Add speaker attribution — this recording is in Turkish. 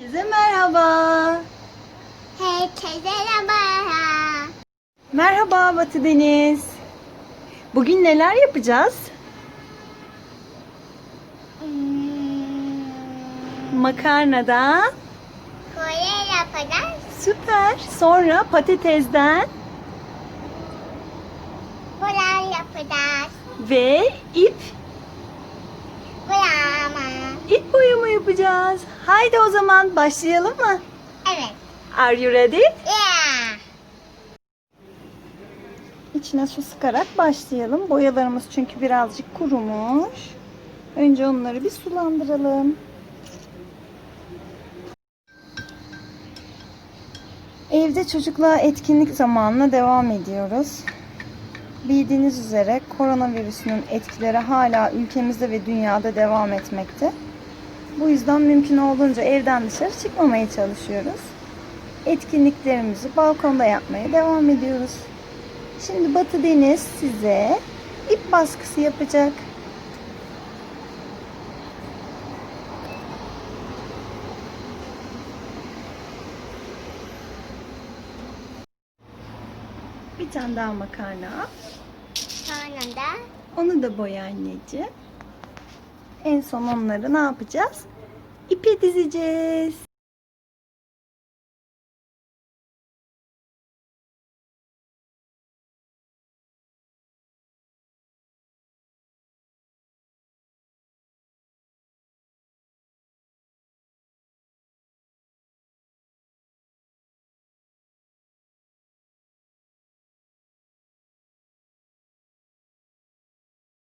Speaker 1: Herkese merhaba.
Speaker 2: Herkese merhaba.
Speaker 1: Merhaba Batı Deniz. Bugün neler yapacağız?
Speaker 2: Hmm,
Speaker 1: Makarnadan.
Speaker 2: Yapacağız.
Speaker 1: Süper. Sonra patatesden
Speaker 2: Bular yapacağız.
Speaker 1: ve ip yapacağız. Haydi o zaman başlayalım mı?
Speaker 2: Evet.
Speaker 1: Are you ready?
Speaker 2: Yeah.
Speaker 1: İçine su sıkarak başlayalım. Boyalarımız çünkü birazcık kurumuş. Önce onları bir sulandıralım. Evde çocukla etkinlik zamanına devam ediyoruz. Bildiğiniz üzere koronavirüsünün etkileri hala ülkemizde ve dünyada devam etmekte. Bu yüzden mümkün olduğunca evden dışarı çıkmamaya çalışıyoruz. Etkinliklerimizi balkonda yapmaya devam ediyoruz. Şimdi Batı Deniz size ip baskısı yapacak. Bir tane daha makarna. al.
Speaker 2: Sonra da
Speaker 1: Onu da boya anneciğim. En son onları ne yapacağız? İpe dizeceğiz.